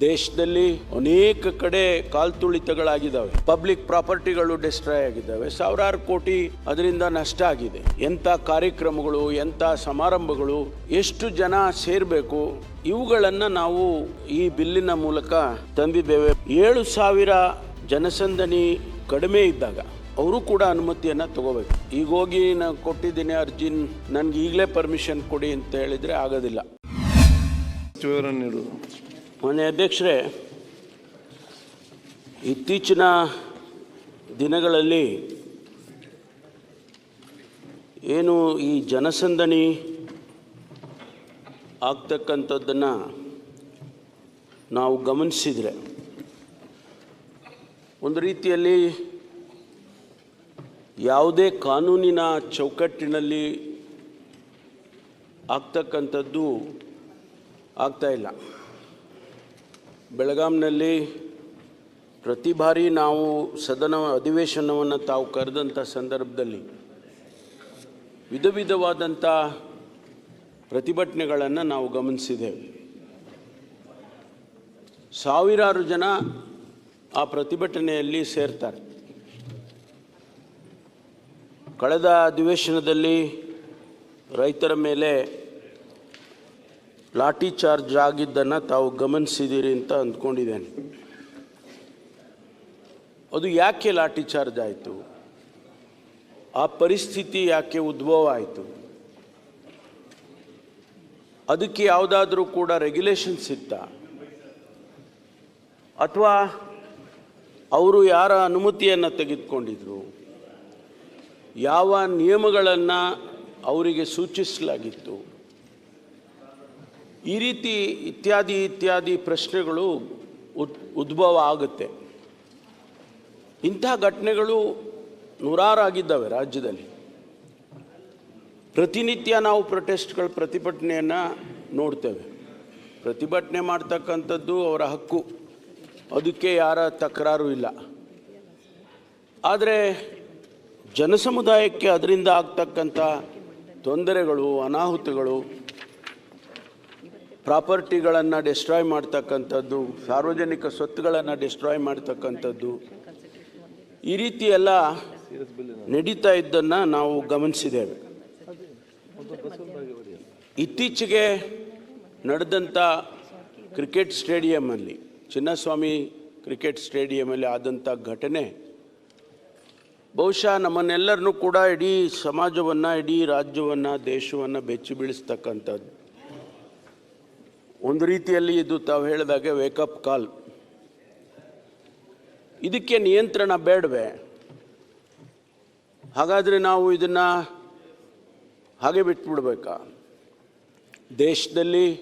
ದೇಶದಲ್ಲಿ ಅನೇಕ ಕಡೆ ಕಾಲ್ತುಳಿತಗಳಾಗಿದ್ದಾವೆ. ಪಬ್ಲಿಕ್ ಪ್ರಾಪರ್ಟಿಗಳು ಡಿಸ್ಟ್ರಾಯ್ ಆಗಿದ್ದಾವೆ. ಸಾವಿರಾರು ಕೋಟಿ ಅದರಿಂದ ನಷ್ಟ ಆಗಿದೆ. ಎಂಥ ಕಾರ್ಯಕ್ರಮಗಳು, ಎಂಥ ಸಮಾರಂಭಗಳು, ಎಷ್ಟು ಜನ ಸೇರಬೇಕು, ಇವುಗಳನ್ನು ನಾವು ಈ ಬಿಲ್ಲಿನ ಮೂಲಕ ತಂದಿದ್ದೇವೆ. ಏಳು ಸಾವಿರ ಜನಸಂದಣಿ ಕಡಿಮೆ ಇದ್ದಾಗ ಅವರು ಕೂಡ ಅನುಮತಿಯನ್ನು ತಗೋಬೇಕು. ಈಗ ಹೋಗಿ ನಾನು ಕೊಟ್ಟಿದ್ದೀನಿ ಅರ್ಜಿ ನನಗೆ ಈಗಲೇ ಪರ್ಮಿಷನ್ ಕೊಡಿ ಅಂತ ಹೇಳಿದರೆ ಆಗೋದಿಲ್ಲ. ಮಾನ್ಯ ಅಧ್ಯಕ್ಷರೇ, ಇತ್ತೀಚಿನ ದಿನಗಳಲ್ಲಿ ಏನು ಈ ಜನಸಂದಣಿ ಆಗ್ತಕ್ಕಂಥದ್ದನ್ನು ನಾವು ಗಮನಿಸಿದರೆ, ಒಂದು ರೀತಿಯಲ್ಲಿ ಯಾವುದೇ ಕಾನೂನಿನ ಚೌಕಟ್ಟಿನಲ್ಲಿ ಆಗ್ತಕ್ಕಂಥದ್ದು ಆಗ್ತಾಯಿಲ್ಲ ಬೆಳಗಾಂನಲ್ಲಿ ಪ್ರತಿ ಬಾರಿ ನಾವು ಸದನ ಅಧಿವೇಶನವನ್ನು ತಾವು ಕರೆದಂಥ ಸಂದರ್ಭದಲ್ಲಿ ವಿಧ ವಿಧವಾದಂಥ ಪ್ರತಿಭಟನೆಗಳನ್ನು ನಾವು ಗಮನಿಸಿದ್ದೇವೆ ಸಾವಿರಾರು ಜನ ಆ ಪ್ರತಿಭಟನೆಯಲ್ಲಿ ಸೇರ್ತಾರೆ. ಕಳೆದ ಅಧಿವೇಶನದಲ್ಲಿ ರೈತರ ಮೇಲೆ ಲಾಠಿ ಚಾರ್ಜ್ ಆಗಿದ್ದನ್ನು ತಾವು ಗಮನಿಸಿದ್ದೀರಿ ಅಂತ ಅಂದ್ಕೊಂಡಿದ್ದೇನೆ. ಅದು ಯಾಕೆ ಲಾಠಿ ಚಾರ್ಜ್ ಆಯಿತು? ಆ ಪರಿಸ್ಥಿತಿ ಯಾಕೆ ಉದ್ಭವ ಆಯಿತು? ಅದಕ್ಕೆ ಯಾವುದಾದ್ರೂ ಕೂಡ ರೆಗ್ಯುಲೇಷನ್ಸ್ ಇತ್ತಾ? ಅಥವಾ ಅವರು ಯಾರ ಅನುಮತಿಯನ್ನು ತೆಗೆದುಕೊಂಡಿದ್ರು? ಯಾವ ನಿಯಮಗಳನ್ನು ಅವರಿಗೆ ಸೂಚಿಸಲಾಗಿತ್ತು? ಈ ರೀತಿ ಇತ್ಯಾದಿ ಇತ್ಯಾದಿ ಪ್ರಶ್ನೆಗಳು ಉದ್ ಉದ್ಭವ ಆಗುತ್ತೆ. ಇಂಥ ಘಟನೆಗಳು ನೂರಾರು ಆಗಿದ್ದಾವೆ ರಾಜ್ಯದಲ್ಲಿ. ಪ್ರತಿನಿತ್ಯ ನಾವು ಪ್ರೊಟೆಸ್ಟ್ಗಳ ಪ್ರತಿಭಟನೆಯನ್ನು ನೋಡ್ತೇವೆ. ಪ್ರತಿಭಟನೆ ಮಾಡ್ತಕ್ಕಂಥದ್ದು ಅವರ ಹಕ್ಕು. ಅದಕ್ಕೆ ಯಾರ ತಕರಾರು ಇಲ್ಲ. ಆದರೆ ಜನಸಮುದಾಯಕ್ಕೆ ಅದರಿಂದ ಆಗ್ತಕ್ಕಂಥ ತೊಂದರೆಗಳು, ಅನಾಹುತಗಳು ಪ್ರಾಪರ್ಟಿಗಳನ್ನು ಡಿಸ್ಟ್ರಾಯ್ ಮಾಡ್ತಕ್ಕಂಥದ್ದು, ಸಾರ್ವಜನಿಕ ಸ್ವತ್ತುಗಳನ್ನು ಡಿಸ್ಟ್ರಾಯ್ ಮಾಡ್ತಕ್ಕಂಥದ್ದು, ಈ ರೀತಿ ಎಲ್ಲ ನಡೀತಾ ಇದ್ದನ್ನು ನಾವು ಗಮನಿಸಿದ್ದೇವೆ. ಇತ್ತೀಚೆಗೆ ನಡೆದಂಥ ಕ್ರಿಕೆಟ್ ಸ್ಟೇಡಿಯಮಲ್ಲಿ ಚಿನ್ನಸ್ವಾಮಿ ಕ್ರಿಕೆಟ್ ಸ್ಟೇಡಿಯಮಲ್ಲಿ ಆದಂಥ ಘಟನೆ, ಬಹುಶಃ ನಮ್ಮನ್ನೆಲ್ಲರನ್ನೂ ಕೂಡ ಇಡೀ ಸಮಾಜವನ್ನು, ಇಡೀ ರಾಜ್ಯವನ್ನು, ದೇಶವನ್ನು ಬೆಚ್ಚಿ ಬೀಳಿಸ್ತಕ್ಕಂಥದ್ದು. ಒಂದು ರೀತಿಯಲ್ಲಿ ಇದು ತಾವು ಹೇಳಿದಾಗೆ ವೇಕಪ್ ಕಾಲ್ ಇದಕ್ಕೆ ನಿಯಂತ್ರಣ ಬೇಡವೆ. ಹಾಗಾದರೆ ನಾವು ಇದನ್ನು ಹಾಗೆ ಬಿಟ್ಬಿಡ್ಬೇಕಾ? ದೇಶದಲ್ಲಿ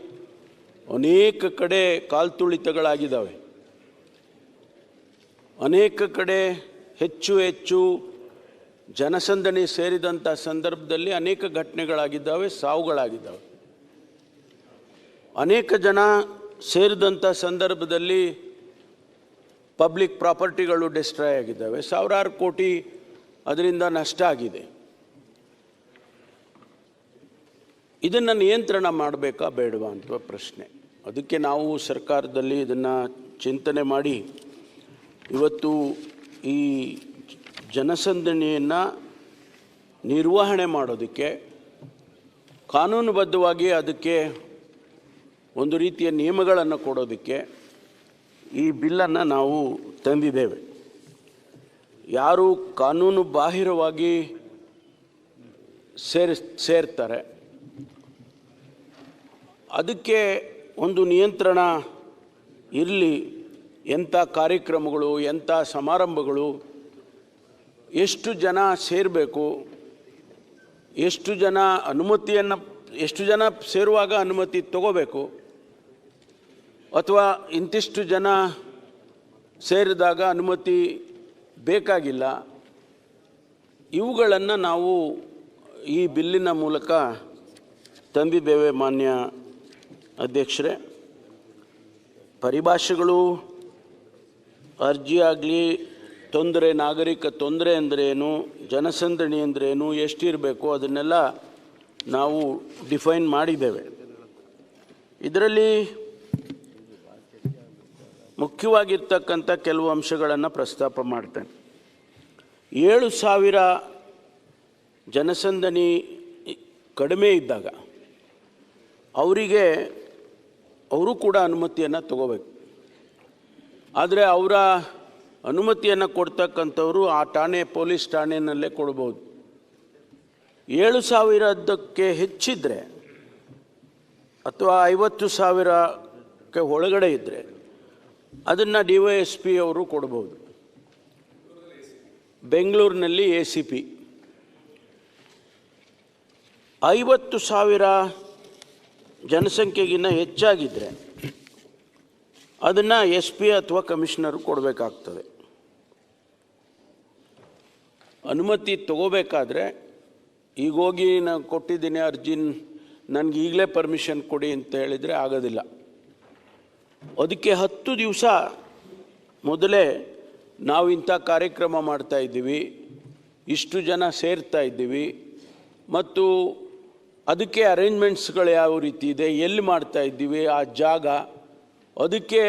ಅನೇಕ ಕಡೆ ಕಾಲ್ತುಳಿತಗಳಾಗಿದ್ದಾವೆ ಅನೇಕ ಕಡೆ ಹೆಚ್ಚು ಹೆಚ್ಚು ಜನಸಂದಣಿ ಸೇರಿದಂಥ ಸಂದರ್ಭದಲ್ಲಿ ಅನೇಕ ಘಟನೆಗಳಾಗಿದ್ದಾವೆ, ಸಾವುಗಳಾಗಿದ್ದಾವೆ. ಅನೇಕ ಜನ ಸೇರಿದಂಥ ಸಂದರ್ಭದಲ್ಲಿ ಪಬ್ಲಿಕ್ ಪ್ರಾಪರ್ಟಿಗಳು ಡಿಸ್ಟ್ರಾಯ್ ಆಗಿದ್ದಾವೆ. ಸಾವಿರಾರು ಕೋಟಿ ಅದರಿಂದ ನಷ್ಟ ಆಗಿದೆ. ಇದನ್ನು ನಿಯಂತ್ರಣ ಮಾಡಬೇಕಾ ಬೇಡವಾ ಅಂತ ಪ್ರಶ್ನೆ. ಅದಕ್ಕೆ ನಾವು ಸರ್ಕಾರದಲ್ಲಿ ಇದನ್ನು ಚಿಂತನೆ ಮಾಡಿ ಇವತ್ತು ಈ ಜನಸಂದಣಿಯನ್ನು ನಿರ್ವಹಣೆ ಮಾಡೋದಕ್ಕೆ, ಕಾನೂನುಬದ್ಧವಾಗಿ ಅದಕ್ಕೆ ಒಂದು ರೀತಿಯ ನಿಯಮಗಳನ್ನು ಕೊಡೋದಕ್ಕೆ ಈ ಬಿಲ್ಲನ್ನು ನಾವು ತಂದಿದ್ದೇವೆ. ಯಾರು ಕಾನೂನು ಬಾಹಿರವಾಗಿ ಸೇರಿ ಸೇರ್ತಾರೆ, ಅದಕ್ಕೆ ಒಂದು ನಿಯಂತ್ರಣ ಇರಲಿ, ಎಂಥ ಕಾರ್ಯಕ್ರಮಗಳು, ಎಂಥ ಸಮಾರಂಭಗಳು, ಎಷ್ಟು ಜನ ಸೇರಬೇಕು, ಎಷ್ಟು ಜನ ಅನುಮತಿಯನ್ನು, ಎಷ್ಟು ಜನ ಸೇರುವಾಗ ಅನುಮತಿ ತಗೋಬೇಕು ಅಥವಾ ಇಂತಿಷ್ಟು ಜನ ಸೇರಿದಾಗ ಅನುಮತಿ ಬೇಕಾಗಿಲ್ಲ, ಇವುಗಳನ್ನು ನಾವು ಈ ಬಿಲ್ಲಿನ ಮೂಲಕ ತಂದಿದ್ದೇವೆ ಮಾನ್ಯ ಅಧ್ಯಕ್ಷರೇ. ಪರಿಭಾಷೆಗಳು ಅರ್ಜಿ ಆಗಲಿ ತೊಂದರೆ, ನಾಗರಿಕ ತೊಂದರೆ ಅಂದ್ರೇನು ಜನಸಂದಣಿ ಅಂದ್ರೇನು ಎಷ್ಟಿರಬೇಕು ಅದನ್ನೆಲ್ಲ ನಾವು ಡಿಫೈನ್ ಮಾಡಿದ್ದೇವೆ. ಇದರಲ್ಲಿ ಮುಖ್ಯವಾಗಿರ್ತಕ್ಕಂಥ ಕೆಲವು ಅಂಶಗಳನ್ನು ಪ್ರಸ್ತಾಪ ಮಾಡ್ತೇನೆ. ಏಳು ಸಾವಿರ ಜನಸಂದಣಿ ಕಡಿಮೆ ಇದ್ದಾಗ ಅವರಿಗೆ ಅವರು ಕೂಡ ಅನುಮತಿಯನ್ನು ತಗೋಬೇಕು. ಆದರೆ ಅವರ ಅನುಮತಿಯನ್ನು ಕೊಡ್ತಕ್ಕಂಥವರು ಆ ಠಾಣೆ, ಪೊಲೀಸ್ ಠಾಣೆಯಲ್ಲೇ ಕೊಡ್ಬೋದು. ಏಳು ಸಾವಿರದಕ್ಕೆ ಹೆಚ್ಚಿದ್ರೆ ಅಥವಾ ಐವತ್ತು ಸಾವಿರಕ್ಕೆ ಒಳಗಡೆ ಇದ್ದರೆ ಅದನ್ನು ಡಿ ವೈ ಎಸ್ ಪಿ ಅವರು ಕೊಡ್ಬೋದು. ಬೆಂಗಳೂರಿನಲ್ಲಿ ಎ ಸಿ ಪಿ. ಐವತ್ತು ಸಾವಿರ ಜನಸಂಖ್ಯೆಗಿನ್ನ ಹೆಚ್ಚಾಗಿದ್ದರೆ ಅದನ್ನು ಎಸ್ ಪಿ ಅಥವಾ ಕಮಿಷನರು ಕೊಡಬೇಕಾಗ್ತದೆ. ಅನುಮತಿ ತಗೋಬೇಕಾದ್ರೆ ಈಗ ಹೋಗಿ ನಾನು ಕೊಟ್ಟಿದ್ದೀನಿ ಅರ್ಜಿನ್, ನನಗೆ ಈಗಲೇ ಪರ್ಮಿಷನ್ ಕೊಡಿ ಅಂತ ಹೇಳಿದರೆ ಆಗೋದಿಲ್ಲ. ಅದಕ್ಕೆ ಹತ್ತು ದಿವಸ ಮೊದಲೇ ನಾವು ಇಂಥ ಕಾರ್ಯಕ್ರಮ ಮಾಡ್ತಾ ಇದ್ದೀವಿ. ಇಷ್ಟು ಜನ ಸೇರ್ತಾ ಇದ್ದೀವಿ. ಮತ್ತು ಅದಕ್ಕೆ ಅರೇಂಜ್ಮೆಂಟ್ಸ್ಗಳು ಯಾವ ರೀತಿ ಇದೆ, ಎಲ್ಲಿ ಮಾಡ್ತಾ ಇದ್ದೀವಿ, ಆ ಜಾಗ. ಅದಕ್ಕೆ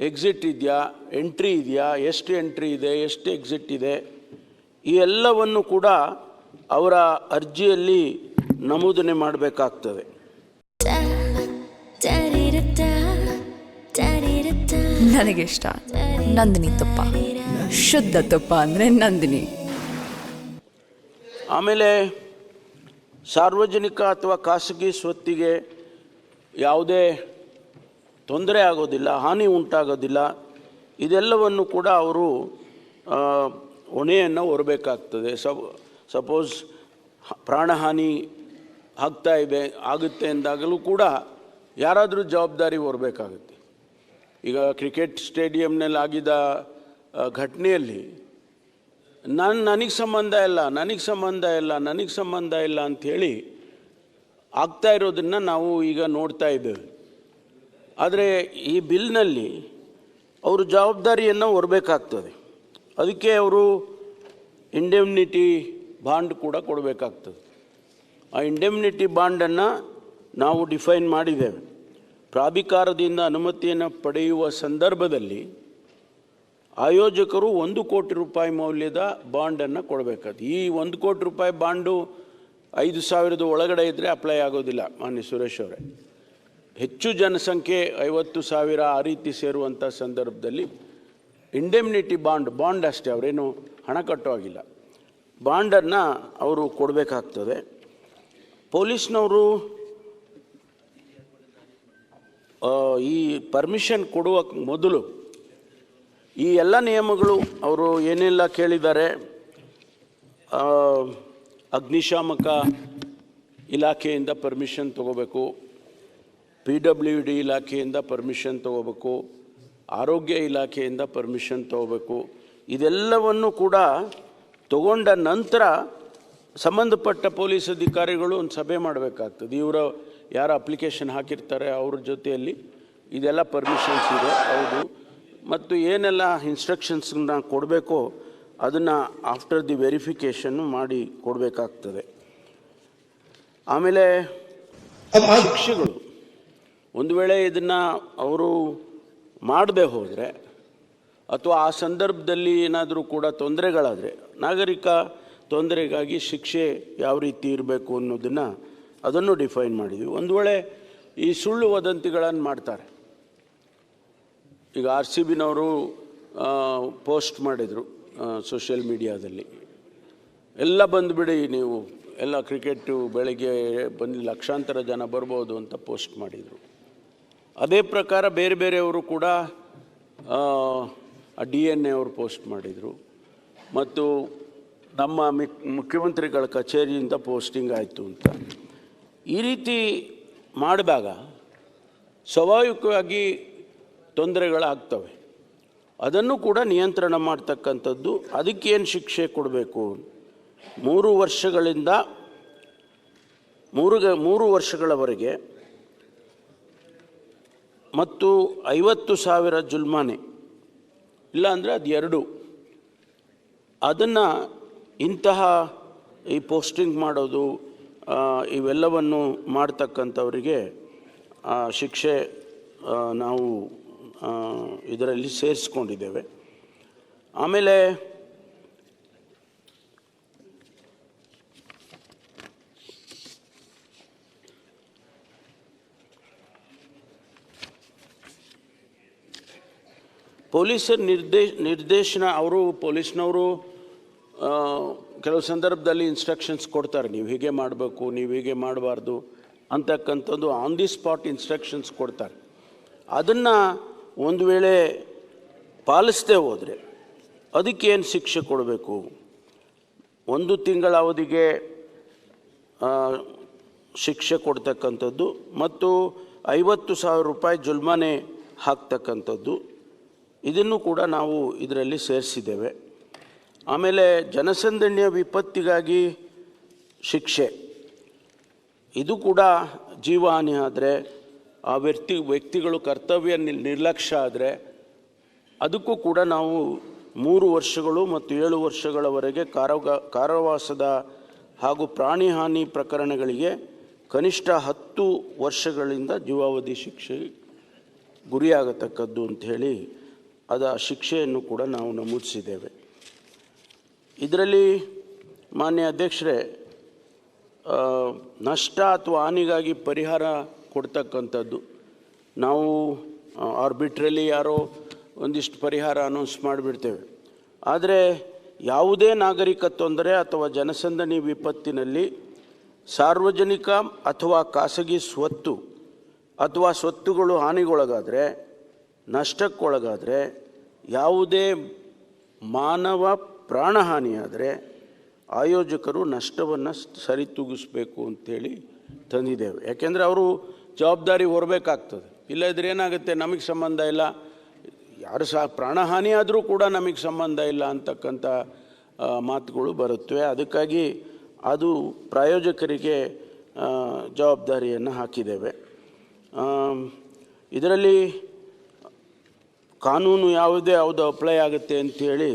ಎಕ್ಸಿಟ್ ಇದೆಯಾ ಎಂಟ್ರಿ ಇದೆಯಾ, ಎಷ್ಟು ಎಂಟ್ರಿ ಇದೆ, ಎಷ್ಟು ಎಕ್ಸಿಟ್ ಇದೆ. ಈ ಎಲ್ಲವನ್ನು ಕೂಡ ಅವರ ಅರ್ಜಿಯಲ್ಲಿ ನಮೂದನೆ ಮಾಡಬೇಕಾಗ್ತದೆ. ನನಗಿಷ್ಟ. ನಂದಿನಿ ತುಪ್ಪ. ಶುದ್ಧ ತುಪ್ಪ ಅಂದರೆ ನಂದಿನಿ. ಆಮೇಲೆ ಸಾರ್ವಜನಿಕ ಅಥವಾ ಖಾಸಗಿ ಸ್ವತ್ತಿಗೆ ಯಾವುದೇ ತೊಂದರೆ ಆಗೋದಿಲ್ಲ, ಹಾನಿ ಉಂಟಾಗೋದಿಲ್ಲ, ಇದೆಲ್ಲವನ್ನು ಕೂಡ ಅವರು ಹೊಣೆಯನ್ನು ಹೊರಬೇಕಾಗ್ತದೆ. ಸಪ್, ಸಪೋಸ್ ಪ್ರಾಣಹಾನಿ ಆಗ್ತಾ ಇದೆ, ಆಗುತ್ತೆ ಎಂದಾಗಲೂ ಕೂಡ ಯಾರಾದರೂ ಜವಾಬ್ದಾರಿ ಹೊರಬೇಕಾಗುತ್ತೆ. ಈಗ ಕ್ರಿಕೆಟ್ ಸ್ಟೇಡಿಯಂನಲ್ಲಿ ಆಗಿದ್ದ ಘಟನೆಯಲ್ಲಿ ನನ್ನ ನನಗೆ ಸಂಬಂಧ ಇಲ್ಲ, ನನಗೆ ಸಂಬಂಧ ಇಲ್ಲ, ನನಗೆ ಸಂಬಂಧ ಇಲ್ಲ ಅಂಥೇಳಿ ಆಗ್ತಾ ಇರೋದನ್ನು ನಾವು ಈಗ ನೋಡ್ತಾ ಇದ್ದೇವೆ. ಆದರೆ ಈ ಬಿಲ್ನಲ್ಲಿ ಅವರು ಜವಾಬ್ದಾರಿಯನ್ನು ಹೊರಬೇಕಾಗ್ತದೆ. ಅದಕ್ಕೆ ಅವರು ಇಂಡೆಮ್ನಿಟಿ ಬಾಂಡ್ ಕೂಡ ಕೊಡಬೇಕಾಗ್ತದೆ. ಆ ಇಂಡೆಮ್ನಿಟಿ ಬಾಂಡನ್ನು ನಾವು ಡಿಫೈನ್ ಮಾಡಿದ್ದೇವೆ. ಪ್ರಾಧಿಕಾರದಿಂದ ಅನುಮತಿಯನ್ನು ಪಡೆಯುವ ಸಂದರ್ಭದಲ್ಲಿ ಆಯೋಜಕರು ಒಂದು ಕೋಟಿ ರೂಪಾಯಿ ಮೌಲ್ಯದ ಬಾಂಡನ್ನು ಕೊಡಬೇಕಾದ್ರು ಈ ಒಂದು ಕೋಟಿ ರೂಪಾಯಿ ಬಾಂಡು ಐದು ಸಾವಿರದ ಒಳಗಡೆ ಇದ್ದರೆ ಅಪ್ಲೈ ಆಗೋದಿಲ್ಲ, ಮಾನ್ಯ ಸುರೇಶ್ ಅವರೇ. ಹೆಚ್ಚು ಜನಸಂಖ್ಯೆ ಐವತ್ತು ಸಾವಿರ ಆ ರೀತಿ ಸೇರುವಂಥ ಸಂದರ್ಭದಲ್ಲಿ ಇಂಡೆಮ್ನಿಟಿ ಬಾಂಡ್ ಬಾಂಡ್ ಅಷ್ಟೇ, ಅವರೇನು ಹಣ ಕಟ್ಟುವಾಗಿಲ್ಲ ಬಾಂಡನ್ನು ಅವರು ಕೊಡಬೇಕಾಗ್ತದೆ. ಪೊಲೀಸ್ನವರು ಈ ಪರ್ಮಿಷನ್ ಕೊಡುವ ಮೊದಲು ಈ ಎಲ್ಲ ನಿಯಮಗಳು ಅವರು ಏನೆಲ್ಲ ಕೇಳಿದ್ದಾರೆ? ಅಗ್ನಿಶಾಮಕ ಇಲಾಖೆಯಿಂದ ಪರ್ಮಿಷನ್ ತಗೋಬೇಕು ಪಿ ಡಬ್ಲ್ಯೂ ಡಿ ಇಲಾಖೆಯಿಂದ ಪರ್ಮಿಷನ್ ತಗೋಬೇಕು, ಆರೋಗ್ಯ ಇಲಾಖೆಯಿಂದ ಪರ್ಮಿಷನ್ ತಗೋಬೇಕು, ಇದೆಲ್ಲವನ್ನು ಕೂಡ ತಗೊಂಡ ನಂತರ ಸಂಬಂಧಪಟ್ಟ ಪೊಲೀಸ್ ಅಧಿಕಾರಿಗಳು ಒಂದು ಸಭೆ ಮಾಡಬೇಕಾಗ್ತದೆ. ಇವರ ಯಾರು ಅಪ್ಲಿಕೇಶನ್ ಹಾಕಿರ್ತಾರೆ ಅವ್ರ ಜೊತೆಯಲ್ಲಿ ಇದೆಲ್ಲ ಪರ್ಮಿಷನ್ಸ್ ಇದೆ ಹೌದು. ಮತ್ತು ಏನೆಲ್ಲ ಇನ್ಸ್ಟ್ರಕ್ಷನ್ಸ್ನ ಕೊಡಬೇಕೋ ಅದನ್ನು ಆಫ್ಟರ್ ದಿ ವೆರಿಫಿಕೇಷನ್ನು ಮಾಡಿ ಕೊಡಬೇಕಾಗ್ತದೆ. ಆಮೇಲೆ ಶಿಕ್ಷೆಗಳು. ಒಂದು ವೇಳೆ ಇದನ್ನು ಅವರು ಮಾಡದೆ ಹೋದರೆ ಅಥವಾ ಆ ಸಂದರ್ಭದಲ್ಲಿ ಏನಾದರೂ ಕೂಡ ತೊಂದರೆಗಳಾದರೆ ನಾಗರಿಕ ತೊಂದರೆಗಾಗಿ ಶಿಕ್ಷೆ ಯಾವ ರೀತಿ ಇರಬೇಕು ಅನ್ನೋದನ್ನು ಅದನ್ನು ಡಿಫೈನ್ ಮಾಡಿದ್ವಿ. ಒಂದು ವೇಳೆ ಈ ಸುಳ್ಳು ವದಂತಿಗಳನ್ನು ಮಾಡ್ತಾರೆ. ಈಗ ಆರ್ ಸಿ ಬಿನವರು ಪೋಸ್ಟ್ ಮಾಡಿದರು ಸೋಷಿಯಲ್ ಮೀಡಿಯಾದಲ್ಲಿ. ಎಲ್ಲ ಬಂದುಬಿಡಿ ನೀವು, ಎಲ್ಲ ಕ್ರಿಕೆಟು ಬೆಳಗ್ಗೆ ಬಂದು ಲಕ್ಷಾಂತರ ಜನ ಬರ್ಬೋದು ಅಂತ ಪೋಸ್ಟ್ ಮಾಡಿದರು. ಅದೇ ಪ್ರಕಾರ ಬೇರೆ ಬೇರೆಯವರು ಕೂಡ ಡಿ ಎನ್ ಎ ಅವರು ಪೋಸ್ಟ್ ಮಾಡಿದರು. ಮತ್ತು ನಮ್ಮ ಮುಖ್ಯಮಂತ್ರಿಗಳ ಕಚೇರಿಯಿಂದ ಪೋಸ್ಟಿಂಗ್ ಆಯಿತು ಅಂತ. ಈ ರೀತಿ ಮಾಡಿದಾಗ ಸ್ವಾಭಾವಿಕವಾಗಿ ತೊಂದರೆಗಳಾಗ್ತವೆ. ಅದನ್ನು ಕೂಡ ನಿಯಂತ್ರಣ ಮಾಡ್ತಕ್ಕಂಥದ್ದು ಅದಕ್ಕೇನು ಶಿಕ್ಷೆ ಕೊಡಬೇಕು? ಮೂರು ವರ್ಷಗಳಿಂದ ಮೂರು ಮೂರು ವರ್ಷಗಳವರೆಗೆ ಮತ್ತು ಐವತ್ತು ಸಾವಿರ ಜುಲ್ಮಾನೆ, ಇಲ್ಲಾಂದರೆ ಅದು ಎರಡು. ಅದನ್ನು ಇಂತಹ ಈ ಪೋಸ್ಟಿಂಗ್ ಮಾಡೋದು ಇವೆಲ್ಲವನ್ನು ಮಾಡ್ತಕ್ಕಂಥವರಿಗೆ ಆ, ಶಿಕ್ಷೆ ನಾವು ಇದರಲ್ಲಿ ಸೇರಿಸ್ಕೊಂಡಿದ್ದೇವೆ. ಆಮೇಲೆ ಪೊಲೀಸರ ನಿರ್ದೇಶ ನಿರ್ದೇಶನ ಅವರು ಪೊಲೀಸ್ನವರು ಕೆಲವು ಸಂದರ್ಭದಲ್ಲಿ ಇನ್ಸ್ಟ್ರಕ್ಷನ್ಸ್ ಕೊಡ್ತಾರೆ, ನೀವು ಹೀಗೆ ಮಾಡಬೇಕು, ನೀವು ಹೀಗೆ ಮಾಡಬಾರ್ದು ಅಂತಕ್ಕಂಥದ್ದು ಆನ್ ದಿ ಸ್ಪಾಟ್ ಇನ್ಸ್ಟ್ರಕ್ಷನ್ಸ್ ಕೊಡ್ತಾರೆ. ಅದನ್ನು ಒಂದು ವೇಳೆ ಪಾಲಿಸದೆ ಹೋದರೆ ಅದಕ್ಕೇನು ಶಿಕ್ಷೆ ಕೊಡಬೇಕು? ಒಂದು ತಿಂಗಳ ಅವಧಿಗೆ ಶಿಕ್ಷೆ ಕೊಡ್ತಕ್ಕಂಥದ್ದು ಮತ್ತು ಐವತ್ತು ಸಾವಿರ ರೂಪಾಯಿ ಜುಲ್ಮಾನೆ ಹಾಕ್ತಕ್ಕಂಥದ್ದು. ಇದನ್ನು ಕೂಡ ನಾವು ಇದರಲ್ಲಿ ಸೇರಿಸಿದ್ದೇವೆ. ಆಮೇಲೆ ಜನಸಂದಣಿಯ ವಿಪತ್ತಿಗಾಗಿ ಶಿಕ್ಷೆ. ಇದು ಕೂಡ ಜೀವಹಾನಿ ಆದರೆ, ಆ ವ್ಯಕ್ತಿ, ವ್ಯಕ್ತಿಗಳು ಕರ್ತವ್ಯ ನಿರ್ಲಕ್ಷ್ಯ ಆದರೆ, ಅದಕ್ಕೂ ಕೂಡ ನಾವು ಮೂರು ವರ್ಷಗಳು ಮತ್ತು ಏಳು ವರ್ಷಗಳವರೆಗೆ ಕಾರಾಗ, ಕಾರಾವಾಸದ ಹಾಗೂ ಪ್ರಾಣಿ ಹಾನಿ ಪ್ರಕರಣಗಳಿಗೆ ಕನಿಷ್ಠ ಹತ್ತು ವರ್ಷಗಳಿಂದ ಜೀವಾವಧಿ ಶಿಕ್ಷೆ ಗುರಿಯಾಗತಕ್ಕದ್ದು ಅಂಥೇಳಿ ಅದ ಶಿಕ್ಷೆಯನ್ನು ಕೂಡ ನಾವು ನಮೂದಿಸಿದ್ದೇವೆ. ಇದರಲ್ಲಿ ಮಾನ್ಯ ಅಧ್ಯಕ್ಷರೇ ನಷ್ಟ ಅಥವಾ ಹಾನಿಗಾಗಿ ಪರಿಹಾರ ಕೊಡ್ತಕ್ಕಂಥದ್ದು. ನಾವು ಆರ್ಬಿಟ್ರಲ್ಲಿ ಯಾರೋ ಒಂದಿಷ್ಟು ಪರಿಹಾರ ಅನೌನ್ಸ್ ಮಾಡಿಬಿಡ್ತೇವೆ. ಆದರೆ ಯಾವುದೇ ನಾಗರಿಕ ತೊಂದರೆ ಅಥವಾ ಜನಸಂದಣಿ ವಿಪತ್ತಿನಲ್ಲಿ ಸಾರ್ವಜನಿಕ ಅಥವಾ ಖಾಸಗಿ ಸ್ವತ್ತು ಅಥವಾ ಸ್ವತ್ತುಗಳು ಹಾನಿಗೊಳಗಾದರೆ, ನಷ್ಟಕ್ಕೊಳಗಾದರೆ ಯಾವುದೇ ಮಾನವ ಪ್ರಾಣಹಾನಿಯಾದರೆ ಆಯೋಜಕರು ನಷ್ಟವನ್ನು ಸರಿತೂಗಿಸ್ಬೇಕು ಅಂಥೇಳಿ ತಂದಿದ್ದೇವೆ. ಯಾಕೆಂದರೆ ಅವರು ಜವಾಬ್ದಾರಿ ಹೊರಬೇಕಾಗ್ತದೆ. ಇಲ್ಲದ್ರೆ ಏನಾಗುತ್ತೆ? ನಮಗೆ ಸಂಬಂಧ ಇಲ್ಲ. ಯಾರು ಸಹ ಪ್ರಾಣಹಾನಿ ಆದರೂ ಕೂಡ ನಮಗೆ ಸಂಬಂಧ ಇಲ್ಲ ಅಂತಕ್ಕಂಥ ಮಾತುಗಳು ಬರುತ್ತವೆ. ಅದಕ್ಕಾಗಿ ಅದು ಪ್ರಾಯೋಜಕರಿಗೆ ಜವಾಬ್ದಾರಿಯನ್ನು ಹಾಕಿದ್ದೇವೆ. ಇದರಲ್ಲಿ ಕಾನೂನು ಯಾವುದೇ ಯಾವುದು ಅಪ್ಲೈ ಆಗುತ್ತೆ ಅಂಥೇಳಿ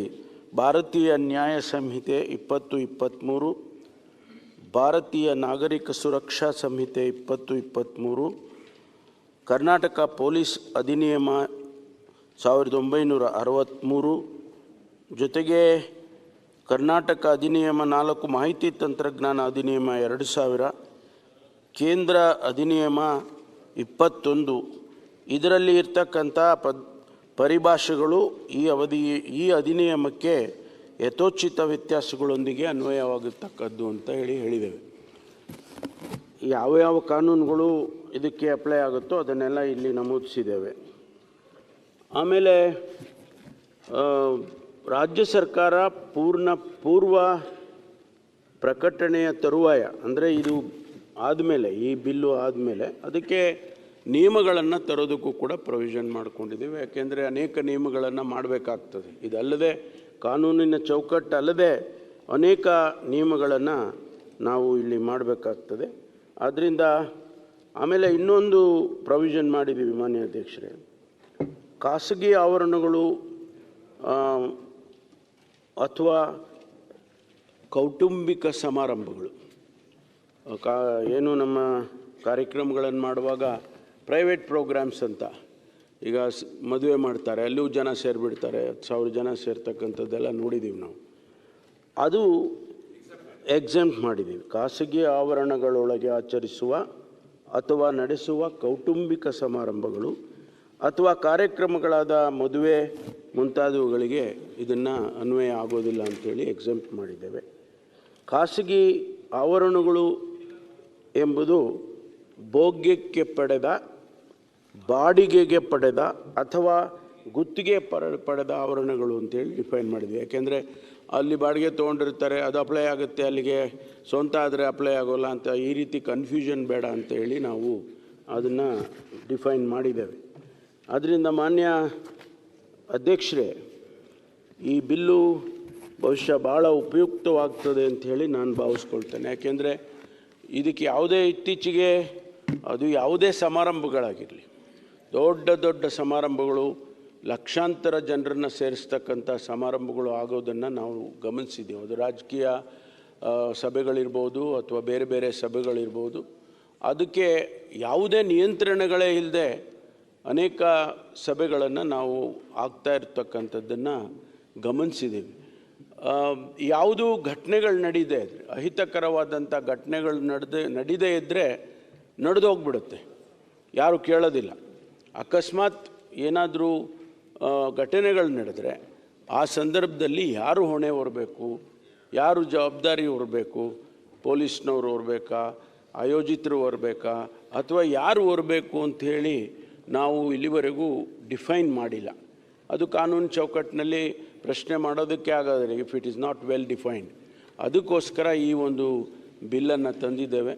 ಭಾರತೀಯ ನ್ಯಾಯ ಸಂಹಿತೆ ಇಪ್ಪತ್ತು ಇಪ್ಪತ್ತ್ಮೂರು ಭಾರತೀಯ ನಾಗರಿಕ ಸುರಕ್ಷಾ ಸಂಹಿತೆ ಇಪ್ಪತ್ತು ಇಪ್ಪತ್ತ್ಮೂರು ಕರ್ನಾಟಕ ಪೊಲೀಸ್ ಅಧಿನಿಯಮ ಸಾವಿರದ ಒಂಬೈನೂರ ಅರವತ್ತ್ಮೂರು ಜೊತೆಗೆ ಕರ್ನಾಟಕ ಅಧಿನಿಯಮ ನಾಲ್ಕು ಮಾಹಿತಿ ತಂತ್ರಜ್ಞಾನ ಅಧಿನಿಯಮ ಎರಡು ಸಾವಿರ, ಕೇಂದ್ರ ಅಧಿನಿಯಮ ಇಪ್ಪತ್ತೊಂದು. ಇದರಲ್ಲಿ ಇರ್ತಕ್ಕಂಥ ಪದ್ ಪರಿಭಾಷೆಗಳು ಈ ಅವಧಿ, ಈ ಅಧಿನಿಯಮಕ್ಕೆ ಯಥೋಚಿತ ವ್ಯತ್ಯಾಸಗಳೊಂದಿಗೆ ಅನ್ವಯವಾಗತಕ್ಕದ್ದು ಅಂತ ಹೇಳಿ ಹೇಳಿದ್ದೇವೆ. ಯಾವ ಯಾವ ಕಾನೂನುಗಳು ಇದಕ್ಕೆ ಅಪ್ಲೈ ಆಗುತ್ತೋ ಅದನ್ನೆಲ್ಲ ಇಲ್ಲಿ ನಮೂದಿಸಿದ್ದೇವೆ. ಆಮೇಲೆ ರಾಜ್ಯ ಸರ್ಕಾರ ಪೂರ್ಣ, ಪೂರ್ವ ಪ್ರಕಟಣೆಯ ತರುವಾಯ, ಅಂದರೆ ಇದು ಆದಮೇಲೆ, ಈ ಬಿಲ್ಲು ಆದಮೇಲೆ, ಅದಕ್ಕೆ ನಿಯಮಗಳನ್ನು ತರೋದಕ್ಕೂ ಕೂಡ ಪ್ರೊವಿಷನ್ ಮಾಡ್ಕೊಂಡಿದ್ದೀವಿ. ಯಾಕೆಂದರೆ ಅನೇಕ ನಿಯಮಗಳನ್ನು ಮಾಡಬೇಕಾಗ್ತದೆ. ಇದಲ್ಲದೆ ಕಾನೂನಿನ ಚೌಕಟ್ಟು ಅಲ್ಲದೆ ಅನೇಕ ನಿಯಮಗಳನ್ನು ನಾವು ಇಲ್ಲಿ ಮಾಡಬೇಕಾಗ್ತದೆ. ಆದ್ದರಿಂದ ಆಮೇಲೆ ಇನ್ನೊಂದು ಪ್ರೊವಿಷನ್ ಮಾಡಿದ್ದೀವಿ ಮಾನ್ಯ ಅಧ್ಯಕ್ಷರೇ. ಖಾಸಗಿ ಆವರಣಗಳು ಅಥವಾ ಕೌಟುಂಬಿಕ ಸಮಾರಂಭಗಳು. ಕಾ, ಏನು ನಮ್ಮ ಕಾರ್ಯಕ್ರಮಗಳನ್ನು ಮಾಡುವಾಗ ಪ್ರೈವೇಟ್ ಪ್ರೋಗ್ರಾಮ್ಸ್ ಅಂತ. ಈಗ ಮದುವೆ ಮಾಡ್ತಾರೆ, ಅಲ್ಲೂ ಜನ ಸೇರಿಬಿಡ್ತಾರೆ, ಹತ್ತು ಸಾವಿರ ಜನ ಸೇರ್ತಕ್ಕಂಥದ್ದೆಲ್ಲ ನೋಡಿದ್ದೀವಿ ನಾವು. ಅದು ಎಕ್ಸಾಮ್ ಮಾಡಿದ್ದೀವಿ ಖಾಸಗಿ ಆವರಣಗಳೊಳಗೆ ಆಚರಿಸುವ ಅಥವಾ ನಡೆಸುವ ಕೌಟುಂಬಿಕ ಸಮಾರಂಭಗಳು ಅಥವಾ ಕಾರ್ಯಕ್ರಮಗಳಾದ ಮದುವೆ ಮುಂತಾದವುಗಳಿಗೆ ಇದನ್ನು ಅನ್ವಯ ಆಗೋದಿಲ್ಲ ಅಂಥೇಳಿ ಎಕ್ಸಾಮ್ ಮಾಡಿದ್ದೇವೆ. ಖಾಸಗಿ ಆವರಣಗಳು ಎಂಬುದು ಭೋಗ್ಯಕ್ಕೆ ಪಡೆದ ಬಾಡಿಗೆಗೆ ಪಡೆದ ಅಥವಾ ಗುತ್ತಿಗೆ ಪಡೆದ ಆವರಣಗಳು ಅಂತೇಳಿ ಡಿಫೈನ್ ಮಾಡಿದ್ವಿ. ಯಾಕೆಂದರೆ ಅಲ್ಲಿ ಬಾಡಿಗೆ ತೊಗೊಂಡಿರ್ತಾರೆ, ಅದು ಅಪ್ಲೈ ಆಗುತ್ತೆ, ಅಲ್ಲಿಗೆ ಸ್ವಂತ ಆದರೆ ಅಪ್ಲೈ ಆಗೋಲ್ಲ ಅಂತ ಈ ರೀತಿ ಕನ್ಫ್ಯೂಷನ್ ಬೇಡ ಅಂತೇಳಿ ನಾವು ಅದನ್ನು ಡಿಫೈನ್ ಮಾಡಿದ್ದೇವೆ. ಅದರಿಂದ ಮಾನ್ಯ ಅಧ್ಯಕ್ಷರೇ, ಈ ಬಿಲ್ಲು ಬಹುಶಃ ಭಾಳ ಉಪಯುಕ್ತವಾಗ್ತದೆ ಅಂತ ಹೇಳಿ ನಾನು ಭಾವಿಸ್ಕೊಳ್ತೇನೆ. ಯಾಕೆಂದರೆ ಇದಕ್ಕೆ ಯಾವುದೇ ಇತ್ತೀಚೆಗೆ ಅದು ಯಾವುದೇ ಸಮಾರಂಭಗಳಾಗಿರಲಿ ದೊಡ್ಡ ದೊಡ್ಡ ಸಮಾರಂಭಗಳು, ಲಕ್ಷಾಂತರ ಜನರನ್ನು ಸೇರಿಸ್ತಕ್ಕಂಥ ಸಮಾರಂಭಗಳು ಆಗೋದನ್ನು ನಾವು ಗಮನಿಸಿದ್ದೀವಿ ಅದು ರಾಜಕೀಯ ಸಭೆಗಳಿರ್ಬೋದು ಅಥವಾ ಬೇರೆ ಬೇರೆ ಸಭೆಗಳಿರ್ಬೋದು. ಅದಕ್ಕೆ ಯಾವುದೇ ನಿಯಂತ್ರಣಗಳೇ ಇಲ್ಲದೆ ಅನೇಕ ಸಭೆಗಳನ್ನು ನಾವು ಆಗ್ತಾ ಇರ್ತಕ್ಕಂಥದ್ದನ್ನು ಗಮನಿಸಿದ್ದೀವಿ ಯಾವುದು ಘಟನೆಗಳು ನಡೀದೇ ಇದ್ರೆ, ಅಹಿತಕರವಾದಂಥ ಘಟನೆಗಳು ನಡೆದೇ, ನಡೀದೇ ಇದ್ದರೆ ನಡೆದೋಗ್ಬಿಡುತ್ತೆ. ಯಾರು ಕೇಳೋದಿಲ್ಲ. ಅಕಸ್ಮಾತ್ ಏನಾದರೂ ಘಟನೆಗಳು ನಡೆದರೆ, ಆ ಸಂದರ್ಭದಲ್ಲಿ ಯಾರು ಹೊಣೆ ಹೊರಬೇಕು? ಯಾರು ಜವಾಬ್ದಾರಿ ಹೊರಬೇಕು? ಪೊಲೀಸ್ನವ್ರು ಹೊರಬೇಕಾ? ಆಯೋಜಿತರು ಹೊರಬೇಕಾ? ಅಥವಾ ಯಾರು ಹೊರಬೇಕು ಅಂಥೇಳಿ ನಾವು ಇಲ್ಲಿವರೆಗೂ ಡಿಫೈನ್ ಮಾಡಿಲ್ಲ. ಅದು ಕಾನೂನು ಚೌಕಟ್ಟಿನಲ್ಲಿ ಪ್ರಶ್ನೆ ಮಾಡೋದಕ್ಕೆ ಆಗೋದಿಲ್ಲ if it is not well defined ಅದಕ್ಕೋಸ್ಕರ ಈ ಒಂದು ಬಿಲ್ಲನ್ನು ತಂದಿದ್ದೇವೆ.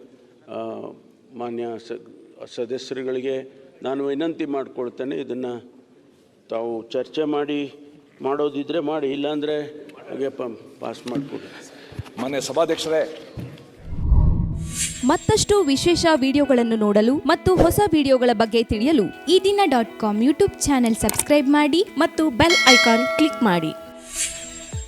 ಮಾನ್ಯ ಸದಸ್ಯರುಗಳಿಗೆ ನಾನು ವಿನಂತಿ ಮಾಡಿಕೊಳ್ತೇನೆ ಇದನ್ನು ತಾವು ಚರ್ಚೆ ಮಾಡಿ ಮಾಡೋದಿದ್ರೆ ಮಾಡಿ ಇಲ್ಲಾಂದರೆ ಹಾಗೆ ಪಾಸ್ ಮಾಡಿಕೊಡಿ. ಮನೆ ಸಭಾಧ್ಯಕ್ಷರೇ. ಮತ್ತಷ್ಟು ವಿಶೇಷ ವಿಡಿಯೋಗಳನ್ನು ನೋಡಲು ಮತ್ತು ಹೊಸ ವಿಡಿಯೋಗಳ ಬಗ್ಗೆ ತಿಳಿಯಲು Eedina dot com YouTube channel subscribe ಮಾಡಿ ಮತ್ತು ಬೆಲ್ ಐಕಾನ್ ಕ್ಲಿಕ್ ಮಾಡಿ.